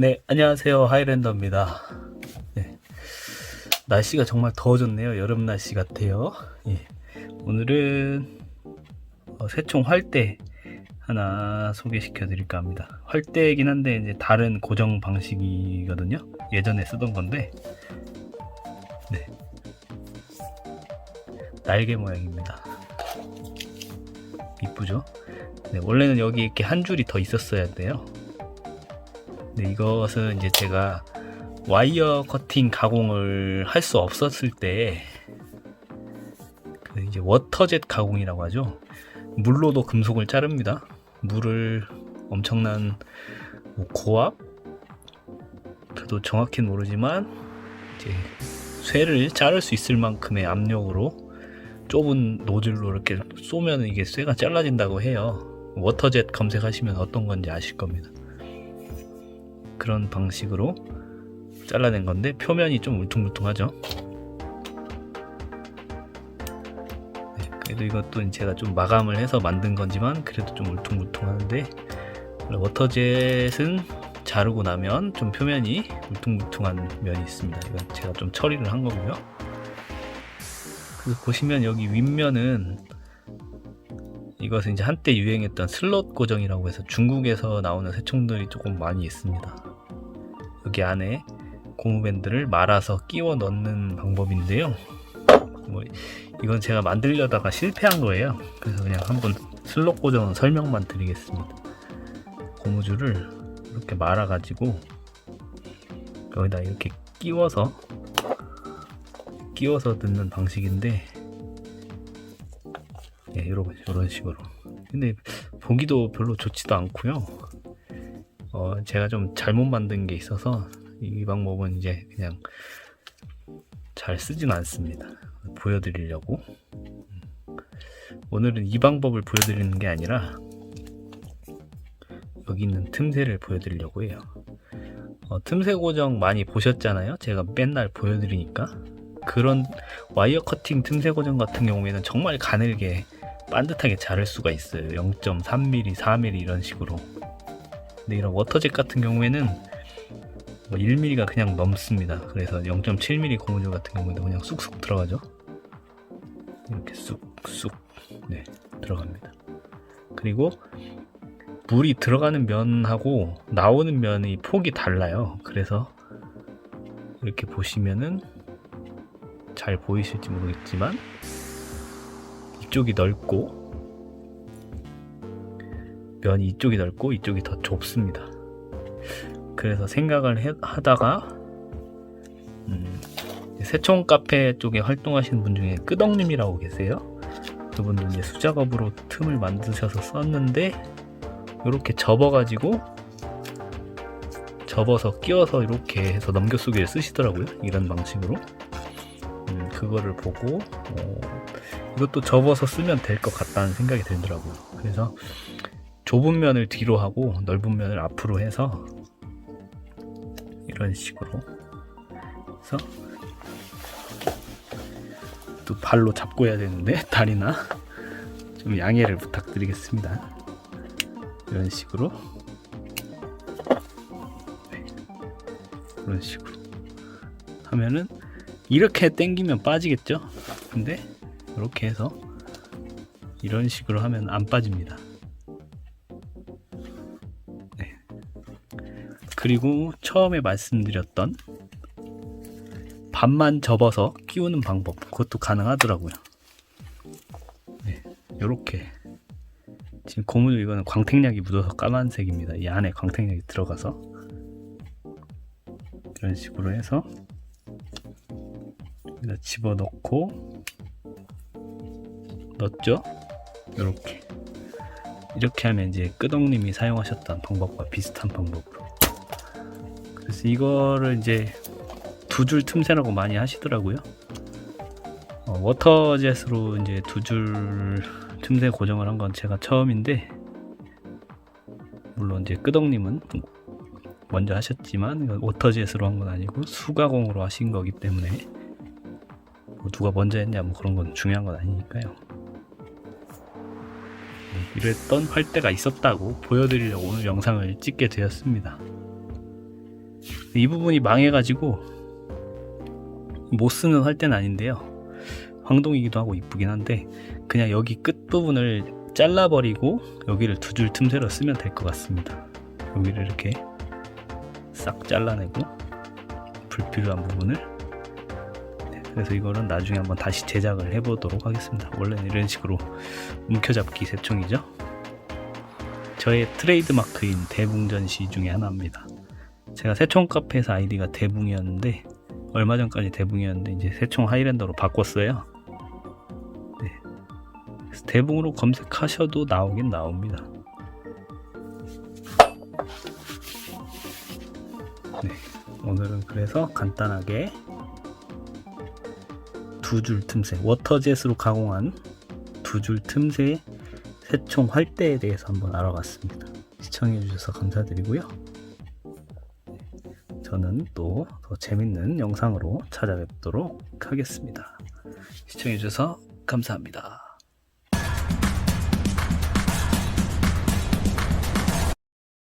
네, 안녕하세요. 하이랜더입니다. 네, 날씨가 정말 더워졌네요. 여름 날씨 같아요. 예, 오늘은 어, 새총 활대 하나 소개시켜 드릴까 합니다. 활대이긴 한데 이제 다른 고정 방식이거든요. 예전에 쓰던 건데, 네, 날개 모양입니다. 이쁘죠? 네, 원래는 여기 이렇게 한 줄이 더 있었어야 돼요. 네, 이것은 이제 제가 와이어 커팅 가공을 할 수 없었을 때, 그 이제 워터젯 가공이라고 하죠. 물로도 금속을 자릅니다. 물을 엄청난 뭐 고압? 저도 정확히는 모르지만, 이제 쇠를 자를 수 있을 만큼의 압력으로 좁은 노즐로 이렇게 쏘면 이게 쇠가 잘라진다고 해요. 워터젯 검색하시면 어떤 건지 아실 겁니다. 그런 방식으로 잘라낸 건데 표면이 좀 울퉁불퉁하죠. 네, 그래도 이것도 제가 좀 마감을 해서 만든 건지만 그래도 좀 울퉁불퉁하는데 워터젯은 자르고 나면 좀 표면이 울퉁불퉁한 면이 있습니다. 이건 제가 좀 처리를 한 거고요. 그래서 보시면 여기 윗면은 이것은 이제 한때 유행했던 슬롯 고정이라고 해서 중국에서 나오는 새총들이 조금 많이 있습니다. 여기 안에 고무밴드를 말아서 끼워 넣는 방법인데요. 뭐 이건 제가 만들려다가 실패한 거예요. 그래서 그냥 한번 슬롯 고정 설명만 드리겠습니다. 고무줄을 이렇게 말아가지고 여기다 이렇게 끼워서 끼워서 넣는 방식인데 예, 이런, 이런 식으로. 근데 보기도 별로 좋지도 않고요. 어, 제가 좀 잘못 만든 게 있어서 이 방법은 이제 그냥 잘 쓰진 않습니다. 보여드리려고. 오늘은 이 방법을 보여드리는 게 아니라 여기 있는 틈새를 보여드리려고 해요. 어, 틈새 고정 많이 보셨잖아요. 제가 맨날 보여드리니까. 그런 와이어 커팅 틈새 고정 같은 경우에는 정말 가늘게 반듯하게 자를 수가 있어요. 0.3mm, 4mm 이런 식으로. 근데 이런 워터젯 같은 경우에는 뭐 1mm가 그냥 넘습니다. 그래서 0.7mm 고무줄 같은 경우에도 그냥 쑥쑥 들어가죠. 이렇게 쑥쑥 네 들어갑니다. 그리고 물이 들어가는 면하고 나오는 면이 폭이 달라요. 그래서 이렇게 보시면은 잘 보이실지 모르겠지만 이쪽이 넓고 면이 이쪽이 넓고 이쪽이 더 좁습니다. 그래서 생각을 해- 하다가 음, 새총 카페 쪽에 활동하시는 분 중에 끄덕님이라고 계세요. 그분도 이제 수작업으로 틈을 만드셔서 썼는데 이렇게 접어가지고 접어서 끼워서 이렇게 해서 넘겨쓰기를 쓰시더라고요. 이런 방식으로. 음, 그거를 보고 어, 이것도 접어서 쓰면 될 것 같다는 생각이 들더라고요. 그래서 좁은 면을 뒤로 하고 넓은 면을 앞으로 해서 이런 식으로 해서 또 발로 잡고 해야 되는데 다리나 좀 양해를 부탁드리겠습니다. 이런 식으로 네. 이런 식으로 하면은 이렇게 당기면 빠지겠죠? 근데 이렇게 해서 이런 식으로 하면 안 빠집니다. 그리고 처음에 말씀드렸던 반만 접어서 끼우는 방법 그것도 가능하더라고요. 네, 이렇게 지금 고무줄 이거는 광택약이 묻어서 까만색입니다. 이 안에 광택약이 들어가서 이런 식으로 해서 여기다 집어 넣고 넣었죠? 이렇게 이렇게 하면 이제 끄덕님이 사용하셨던 방법과 비슷한 방법으로 그래서 이거를 이제 두 줄 틈새라고 많이 하시더라고요 어, 워터젯으로 이제 두 줄 틈새 고정을 한 건 제가 처음인데 물론 이제 끄덕님은 먼저 하셨지만 이건 워터젯으로 한 건 아니고 수가공으로 하신 거기 때문에 뭐 누가 먼저 했냐 뭐 그런 건 중요한 건 아니니까요. 네, 이랬던 활대가 있었다고 보여드리려고 오늘 영상을 찍게 되었습니다. 이 부분이 망해가지고 못 쓰는 활대는 아닌데요. 황동이기도 하고 이쁘긴 한데 그냥 여기 끝 부분을 잘라버리고 여기를 두 줄 틈새로 쓰면 될 것 같습니다. 여기를 이렇게 싹 잘라내고 불필요한 부분을 네, 그래서 이거는 나중에 한번 다시 제작을 해보도록 하겠습니다. 원래는 이런 식으로 움켜잡기 새총이죠. 저의 트레이드 마크인 대붕전시 중에 하나입니다. 제가 새총 카페에서 아이디가 대붕이었는데 얼마 전까지 대붕이었는데 이제 새총 하이랜더로 바꿨어요. 네. 대붕으로 검색하셔도 나오긴 나옵니다. 네. 오늘은 그래서 간단하게 두 줄 틈새 워터젯으로 가공한 두 줄 틈새 새총 활대에 대해서 한번 알아봤습니다. 시청해 주셔서 감사드리고요. 저는 또 더 재밌는 영상으로 찾아뵙도록 하겠습니다. 시청해 주셔서 감사합니다.